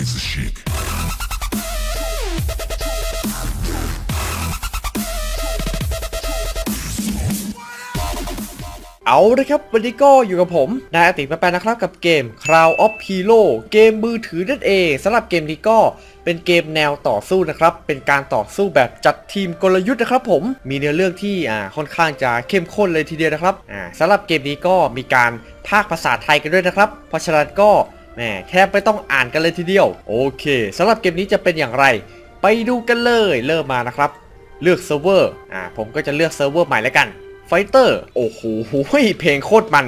razor chic. เอาละครับวันนี้ก็อยู่กับผมนายอติมาแปลนะครับกับเกม Crown of Hero เกมมือถือนั่นเองสำหรับเกมนี้ก็เป็นเกมแนวต่อสู้นะครับ เป็นการต่อสู้แบบจัดทีมกลยุทธ์นะครับผมมีเนื้อเรื่องที่อ่าค่อนข้างจะเข้มข้นเลยทีเดียวนะครับอ่าสำหรับเกมนี้ก็มีการพากย์ภาษาไทยกันด้วยนะครับ เพราะฉะนั้นก็ แหมแทบไม่ต้องอ่านกันเลยทีเดียว โอเคสำหรับเกมนี้จะเป็นอย่างไร ไปดูกันเลยเริ่มมานะครับ เลือกเซิร์ฟเวอร์อ่าผมก็จะเลือกเซิร์ฟเวอร์ใหม่แล้วกันไฟเตอร์โอ้โหเพลงโคตรมัน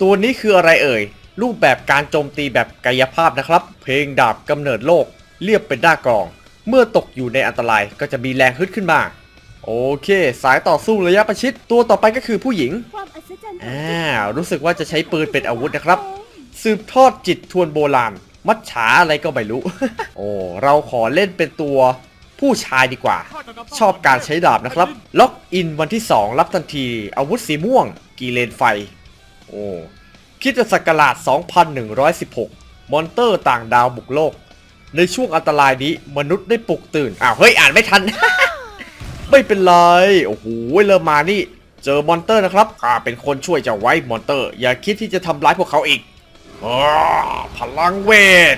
ตัวนี้คืออะไรเอ่ย รูปแบบการโจมตีแบบกายภาพนะครับ เพลงดาบกำเนิดโลก เรียบเป็นหน้ากรอง เมื่อตกอยู่ในอันตรายก็จะมีแรงฮึดขึ้นมาโอเค สายต่อสู้ระยะประชิดตัวต่อไปก็คือผู้หญิงความอัศจรรย์อ่ารู้สึกว่าจะใช้ปืนเป็นอาวุธนะครับ สืบทอดจิตทวนโบราณ มัดฉาอะไรก็ไม่รู้ โอ้เราขอเล่นเป็นตัวผู้ชายดีกว่า ชอบการใช้ดาบนะครับ ล็อกอินวันที่ 2 รับทันที อาวุธสีม่วง กีเลนไฟ โอ้คิดศักราช 2116 มอนเตอร์ต่างดาวบุกโลก ในช่วงอันตรายนี้มนุษย์ได้ปลุกตื่น อ้าว เฮ้ย อ่านไม่ทัน ไม่เป็นไร โอ้โห เริ่มมานี่ เจอมอนเตอร์นะครับข้าเป็นคนช่วยจะไว้มอนเตอร์ อย่าคิดที่จะทำร้ายพวกเขาอีก พลังเวท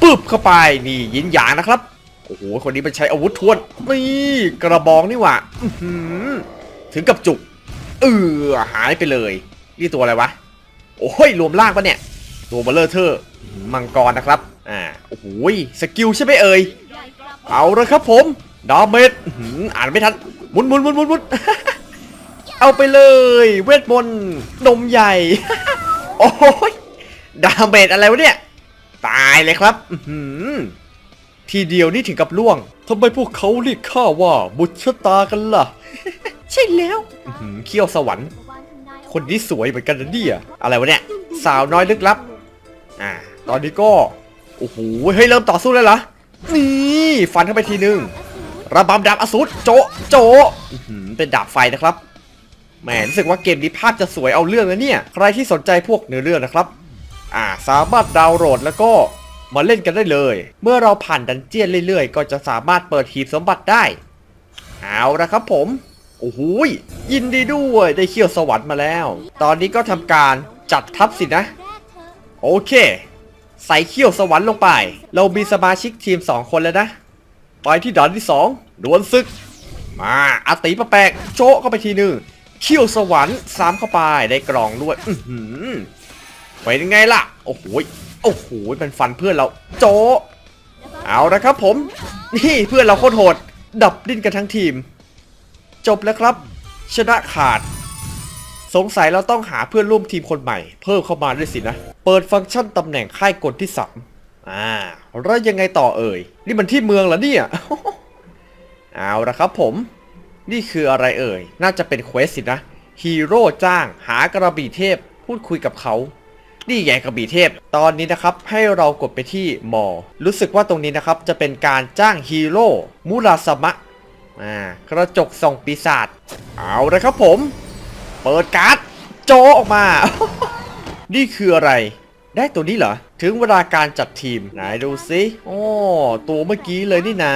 ปึ๊บเข้าไปนี่ยินหยางนะครับโอ้โหคนนี้มันใช้อาวุธทวนนี่กระบองนี่หว่าถึงกับจุกเออหายไปเลย นี่ตัวอะไรวะ โอ้ยรวมล่างปะเนี่ย ตัวเบลเลอร์เทอร์มังกรนะครับอ่าโอ้โหสกิลใช่ไหมเอ่ยเอาละครับผมดาเมจอ่านไม่ทันมุนหมุนหมุนหมุนหมุนเอาไปเลย เวทมนต์นมใหญ่ โอ้ยดาเมจอะไรวะเนี่ย ตายเลยครับอื้อหือทีเดียวนี่ถึงกับล่วงทำไมพวกเขาเรียกข้าว่าบุตรชะตากันล่ะ ใช่แล้วอื้อหือเขี้ยวสวรรค์ คนนี้สวยเหมือนกันนะเนี่ยอะไรวะเนี่ย สาวน้อยลึกลับ อ่า ตอนนี้ก็ โอ้โห เฮ้ย เริ่มต่อสู้แล้วเหรอ นี่ ฟันเข้าไปทีนึงระบำดาบอสูรโจะโจะอื้อหือเป็นดาบไฟนะครับ แหมรู้สึกว่าเกมนี้ภาพจะสวยเอาเรื่องนะเนี่ย ใครที่สนใจพวกเนื้อเรื่องนะครับอ่าสามารถดาวน์โหลดแล้วก็มาเล่นกันได้เลย เมื่อเราผ่านดันเจียนเรื่อยๆ ก็จะสามารถเปิดหีบสมบัติได้ เอาละครับผม โอ้โหยยินดีด้วยได้เขี้ยวสวรรค์มาแล้ว ตอนนี้ก็ทำการจัดทัพสินะ โอเค ใส่เขี้ยวสวรรค์ลงไป เรามีสมาชิกทีม 2 คนแล้วนะ ไปที่ด่านที่ 2ดวลศึก มาอาติประแปลกโจ๊ะเข้าไปทีหนึ่ง เขี้ยวสวรรค์ซ้ำเข้าไปได้กรองด้วย อือหือเป็นไงล่ะ โอ้โหโอ้โหมันฟันเพื่อนเราโจ เอาละครับผม นี่เพื่อนเราโคตรโหด ดับดิ้นกันทั้งทีม จบแล้วครับ ชนะขาด สงสัยเราต้องหาเพื่อนร่วมทีมคนใหม่ เพิ่มเข้ามาด้วยสินะ เปิดฟังก์ชันตำแหน่งค่ายกลที่สามอ่าแล้วยังไงต่อเอ่ย นี่มันที่เมืองเหรอเนี่ย เอาละครับผม นี่คืออะไรเอ่ย น่าจะเป็นเควสสินะ ฮีโร่จ้างหากระบี่เทพ พูดคุยกับเขา นี่ไงกระบี่เทพ ตอนนี้นะครับให้เรากดไปที่มอ รู้สึกว่าตรงนี้นะครับจะเป็นการจ้างฮีโร่มูราสมะอ่ากระจกส่องปีศาจ เอาละครับผม เปิดการ์ดโจออกมา นี่คืออะไร ได้ตัวนี้เหรอ ถึงเวลาการจัดทีม ไหนดูสิโอ้ ตัวเมื่อกี้เลยนี่นา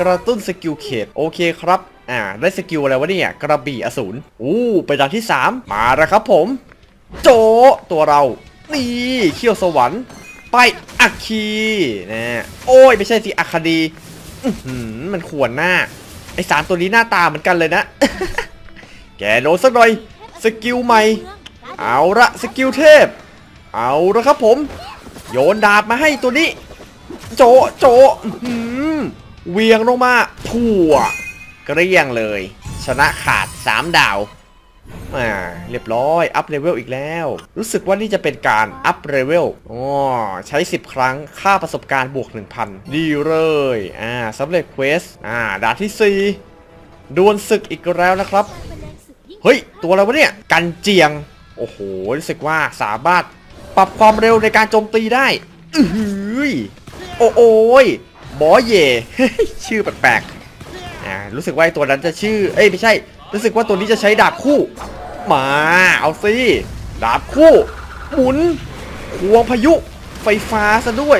กระตุ้นสกิลเขตโอเคครับอ่าได้สกิลอะไรวะเนี่ยกระบี่อสูรอู้ไปด่านที่ 3 มาแล้วครับผม โจตัวเรา นี่เขี้ยวสวรรค์ ไปอัคคีนะโอ้ยไม่ใช่สิอัคดีอื้อหือมันขวนหน้า ไอสารตัวนี้หน้าตาเหมือนกันเลยนะ แกโดนสักหน่อย สกิลใหม่ เอาละสกิลเทพ เอาละครับผม โยนดาบมาให้ตัวนี้ โจโจอื เวียงลงมาผัวเกลี้ยงเลย ชนะขาด 3 ดาวอ่าเรียบร้อย อัพเลเวลอีกแล้ว รู้สึกว่านี่จะเป็นการอัพเลเวลอ๋อใช้ 10 ครั้งค่าประสบการณ์บวก 1,000 ดีเลยอ่าสำเร็จเควสอ่าด่านที่ 4ดวลศึกอีกแล้วนะครับ เฮ้ย ตัวอะไรวะเนี่ย กันเจียง โอ้โห รู้สึกว่าสามารถปรับความเร็วในการโจมตีได้ อือหือโอ้โอ้ย บอเย่ชื่อแปลกๆอ่ารู้สึกว่าตัวนั้นจะชื่อ เอ้ยไม่ใช่ รู้สึกว่าตัวนี้จะใช้ดาบคู่ มา เอาสิดาบคู่ หมุนควงพายุไฟฟ้าซะด้วย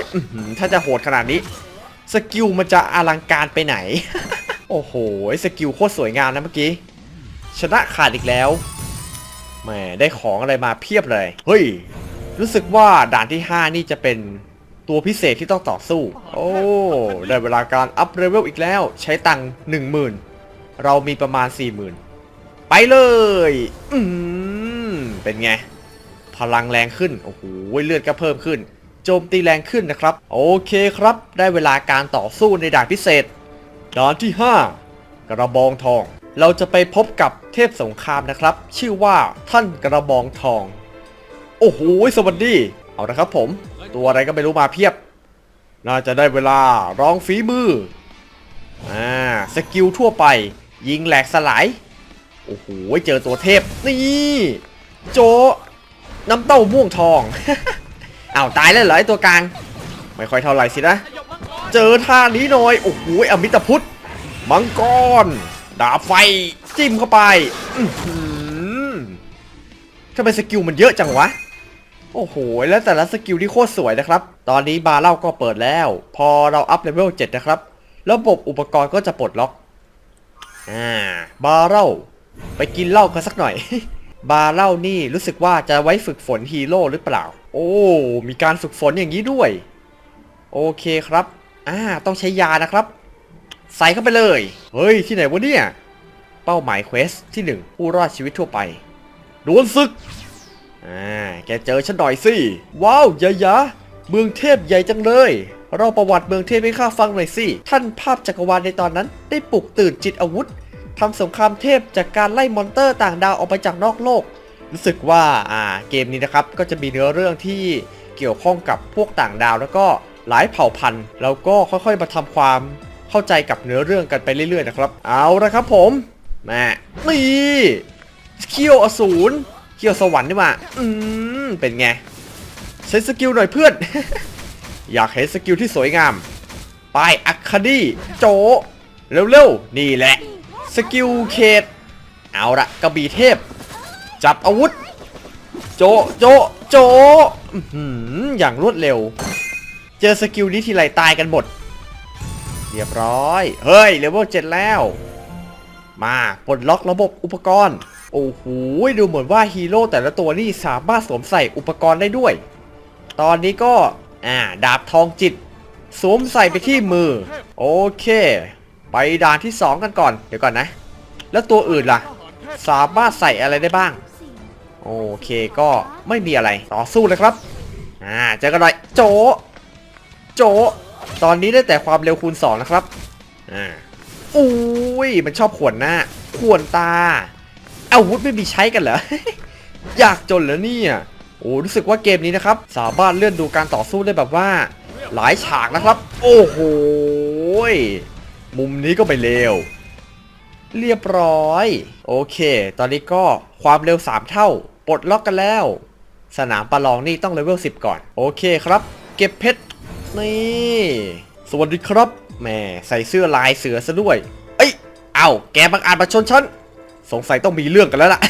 ถ้าจะโหดขนาดนี้ สกิลมันจะอลังการไปไหน โอ้โห สกิลโคตรสวยงามนะเมื่อกี้ ชนะขาดอีกแล้วแหมได้ของอะไรมาเพียบเลย เฮ้ย รู้สึกว่าด่านที่ 5 นี่จะเป็น ตัวพิเศษที่ต้องต่อสู้ โอ้ ได้เวลาการอัพเลเวลอีกแล้ว ใช้ตังค์10,000เรามีประมาณ40,000ไปเลย อืม เป็นไง พลังแรงขึ้น โอ้โห เลือดก็เพิ่มขึ้น โจมตีแรงขึ้นนะครับ โอเคครับ ได้เวลาการต่อสู้ในด่านพิเศษ ด่านที่ 5 กระบองทอง เราจะไปพบกับเทพสงครามนะครับ ชื่อว่าท่านกระบองทอง โอ้โห สวัสดี เอาละครับผม ตัวอะไรก็ไม่รู้มาเพียบ น่าจะได้เวลาร้องฝีมือ อ่า สกิลทั่วไป ยิงแหลกสลาย โอ้โห เจอตัวเทพ นี่ โจ น้ำเต้าม่วงทอง อ้าว ตายแล้วเหรอไอตัวกลาง ไม่ค่อยเท่าไหร่สินะ เจอท่านี้หน่อย โอ้โห อมิตพุทธ มังกร ดาบไฟ จิ้มเข้าไปทำไมสกิลมันเยอะจังวะ โอ้โห แล้วแต่ละสกิลที่โคตรสวยนะครับ ตอนนี้บาร์เล่าก็เปิดแล้ว พอเราอัพเลเวล7นะครับ ระบบอุปกรณ์ก็จะปลดล็อก อ่า บาร์เล่า ไปกินเหล้ากันสักหน่อย บาร์เล่านี่รู้สึกว่าจะไว้ฝึกฝนฮีโร่หรือเปล่า โอ้ มีการฝึกฝนอย่างนี้ด้วย โอเคครับ อ่า ต้องใช้ยานะครับ ใส่เข้าไปเลย เฮ้ย ที่ไหนวะเนี่ย เป้าหมายเควสที่ 1 ผู้รอดชีวิตทั่วไป ดวลศึก อ่าแกเจอฉันหน่อยสิว้าวยายาเมืองเทพใหญ่จังเลยเราประวัติเมืองเทพให้ข้าฟังหน่อยสิท่านภาพจักรวาลในตอนนั้น ได้ปลุกตื่นจิตอาวุธทำสงครามเทพจากการไล่มอนเตอร์ต่างดาวออกไปจากนอกโลก รู้สึกว่าอ่าเกมนี้นะครับก็จะมีเนื้อเรื่องที่เกี่ยวข้องกับพวกต่างดาว แล้วก็หลายเผ่าพันธุ์แล้วก็ค่อยๆมาทำความเข้าใจกับเนื้อเรื่องกันไปเรื่อยๆนะครับ เอาละครับผมแม่นี่เคียวอสูร เคียวสวรรค์นี่าอืมเป็นไง ใช้สกิลหน่อยเพื่อน อยากเห็นสกิลที่สวยงามไปอัคคดีโจ เร็วๆ นี่แหละ สกิลเขต เอาละกระบี่เทพ จับอาวุธ โจ โจ โจอย่างรวดเร็ว เจอสกิลนี้ทีไรตายกันหมด เรียบร้อย เฮ้ยเลเวล7แล้ว มาปลดล็อกระบบอุปกรณ์ โอ้โหดูเหมือนว่าฮีโร่แต่ละตัวนี่สามารถสวมใส่อุปกรณ์ได้ด้วย ตอนนี้ก็อ่าดาบทองจิตสวมใส่ไปที่มือ โอเค ไปด่านที่ 2 กันก่อน เดี๋ยวก่อนนะ แล้วตัวอื่นล่ะ สามารถใส่อะไรได้บ้าง โอเคก็ไม่มีอะไรต่อสู้เลยครับ อ่าเจอกันหน่อยโจ โจ ตอนนี้ได้แต่ความเร็วคูณ2นะครับ อ่าอุ้ยมันชอบขวนหน้าขวนตา อาวุธไม่มีใช้กันเหรอ อยากจนเหรอเนี่ย โอ้รู้สึกว่าเกมนี้นะครับ สามารถเลื่อนดูการต่อสู้ได้แบบว่า หลายฉากนะครับ โอ้โหยมุมนี้ก็ไม่เลวเรียบร้อย โอเค ตอนนี้ก็ความเร็ว 3 เท่า ปลดล็อกกันแล้ว สนามประลองนี่ต้องเลเวล10 ก่อน โอเคครับ เก็บเพชร นี่ สวัสดีครับแหม่ใส่เสื้อลายเสือซะด้วย เอ้ย เอ้าแกบังอาจมาชนฉัน สงสัยต้องมีเรื่องกันแล้วล่ะ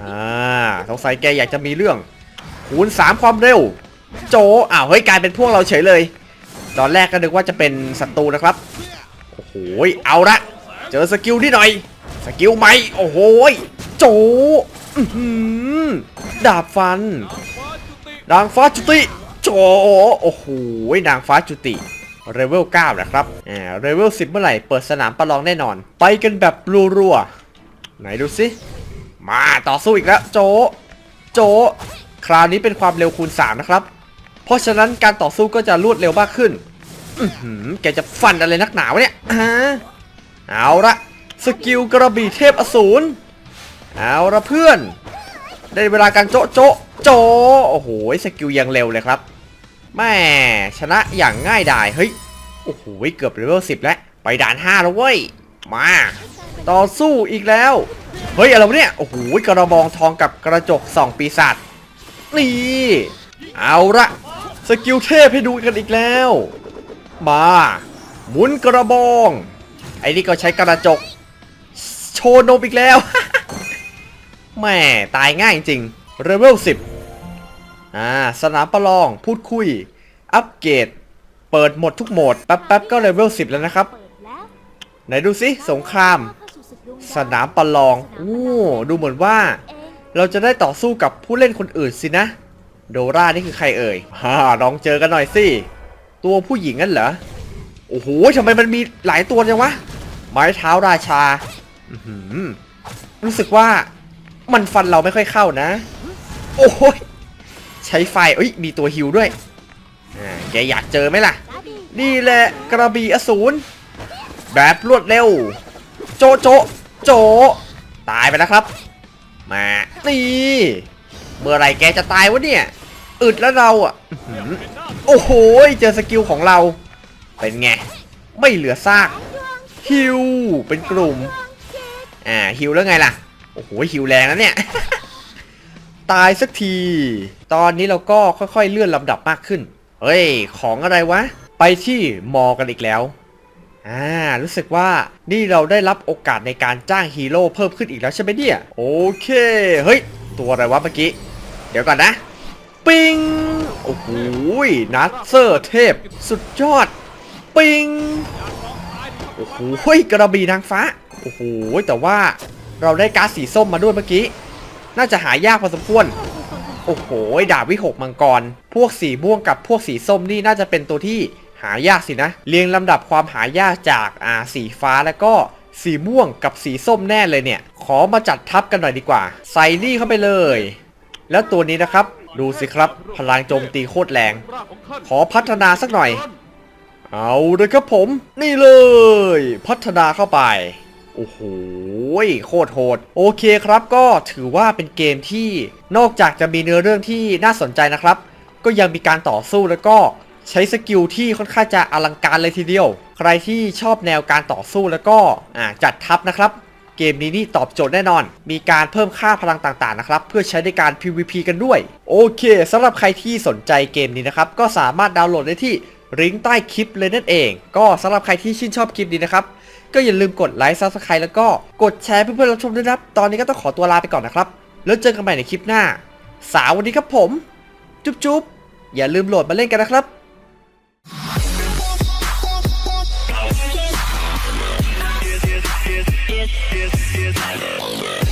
อ่า สงสัยแกอยากจะมีเรื่อง คูณ 3 ความเร็ว โจ อ้าว เฮ้ย กลายเป็นพวกเราเฉยเลย ตอนแรกก็นึกว่าจะเป็นศัตรูนะครับ โอ้โห เอาละ เจอสกิลที่หน่อย สกิลไหม โอ้โห โจอือดาบฟัน นางฟ้าจุติ โจ โอ้โห นางฟ้าจุติเลเวล9นะครับอ่าเลเวล10 เมื่อไหร่ เปิดสนามประลองแน่นอน ไปกันแบบรัวๆ ไหนดูสิมาต่อสู้อีกแล้วโจ โจ คราวนี้เป็นความเร็วคูณ 3 นะครับ เพราะฉะนั้นการต่อสู้ก็จะรวดเร็วมากขึ้นอืแกจะฟันอะไรนักหนาวเนี่ยอ่าเอาละสกิลกระบี่เทพอสูรเอาละเพื่อน ได้เวลาการโจะโจะโจะโอ้โหสกิลยังเร็วเลยครับแม่ชนะอย่างง่ายดายเฮ้ยโอ้โหเกือบเลเวล10แล้ว ไปด่าน5แล้วเว้ย มา ต่อสู้อีกแล้ว เฮ้ยอะไรวะเนี่ย โอ้โหกระบองทองกับกระจกสองปีศาจนี่ เอาละสกิลเทพให้ดูกันอีกแล้ว มา หมุนกระบอง ไอ้นี่ก็ใช้กระจก โชว์นมอีกแล้วแม่ตายง่ายจริงเลเวล10อ่าสนามประลองพูดคุย อัปเกรด เปิดหมดทุกโหมดแป๊บๆก็เลเวล10 แล้วนะครับ ไหนดูสิสงคราม สนามประลองโอ้ดูเหมือนว่า เราจะได้ต่อสู้กับผู้เล่นคนอื่นสินะ โดรานี่คือใครเอ่ยฮ่าลองเจอกันหน่อยสิ ตัวผู้หญิงนั่นเหรอ โอ้โหทำไมมันมีหลายตัวจังวะ ไม้เท้าราชาอื้อหือรู้สึกว่ามันฟันเราไม่ค่อยเข้านะ โอ้ยใช้ไฟเอ้ย มีตัวฮิวด้วยแกอยากเจอไหมล่ะ นี่แหละกระบี่อสูร แบบรวดเร็ว โจโจโจ ตายไปแล้วครับ มานี่ เมื่อไรแกจะตายวะเนี่ย อึดแล้วเราอะโอ้โห เจอสกิลของเรา เป็นไง ไม่เหลือซาก ฮิว เป็นกลุ่ม อ่า ฮิวแล้วไงล่ะ โอ้โห ฮิวแรงนะเนี่ย ตายสักที ตอนนี้เราก็ค่อยๆ เลื่อนลำดับมากขึ้น เฮ้ย ของอะไรวะ ไปที่มอกันอีกแล้ว อ่ารู้สึกว่านี่เราได้รับโอกาสในการจ้างฮีโร่เพิ่มขึ้นอีกแล้วใช่ไหมเนี่ย โอเคเฮ้ย ตัวอะไรวะเมื่อกี้ เดี๋ยวก่อนนะ ปิงโอ้โหนัทเซอร์เทพ สุดยอด ปิงโอ้โหกระบี่นางฟ้าโอ้โหแต่ว่าเราได้การ์ดสีส้มมาด้วยเมื่อกี้ น่าจะหายากพอสมควรโอ้โหดาบวิหกมังกร พวกสีม่วงกับพวกสีส้มนี่น่าจะเป็นตัวที่ หายากสินะ เรียงลำดับความหายากจากอ่าสีฟ้าแล้วก็สีม่วงกับสีส้มแน่เลยเนี่ย ขอมาจัดทับกันหน่อยดีกว่า ใส่นี่เข้าไปเลย แล้วตัวนี้นะครับ ดูสิครับ พลังโจมตีโคตรแรง ขอพัฒนาสักหน่อย เอาเลยครับผม นี่เลย พัฒนาเข้าไป โอ้โหโคตรโหด โอเคครับก็ถือว่าเป็นเกมที่นอกจากจะมีเนื้อเรื่องที่น่าสนใจนะครับ ก็ยังมีการต่อสู้แล้วก็ ใช้สกิลที่ค่อนข้างจะอลังการเลยทีเดียว ใครที่ชอบแนวการต่อสู้แล้วก็จัดทัพนะครับ เกมนี้นี่ตอบโจทย์แน่นอน มีการเพิ่มค่าพลังต่างๆนะครับ เพื่อใช้ในการ PVP กันด้วย โอเคสำหรับใครที่สนใจเกมนี้นะครับ ก็สามารถดาวน์โหลดได้ที่ลิงก์ใต้คลิปเลยนั่นเอง ก็สำหรับใครที่ชื่นชอบคลิปนี้นะครับ ก็อย่าลืมกดไลค์ซับสไครต์แล้วก็กดแชร์เพื่อนๆรับชมด้วยนะครับ ตอนนี้ก็ต้องขอตัวลาไปก่อนนะครับ แล้วเจอกันใหม่ในคลิปหน้า สาววันนี้ครับผม จุ๊บๆอย่าลืมโหลดมาเล่นกันนะครับ yes, yes.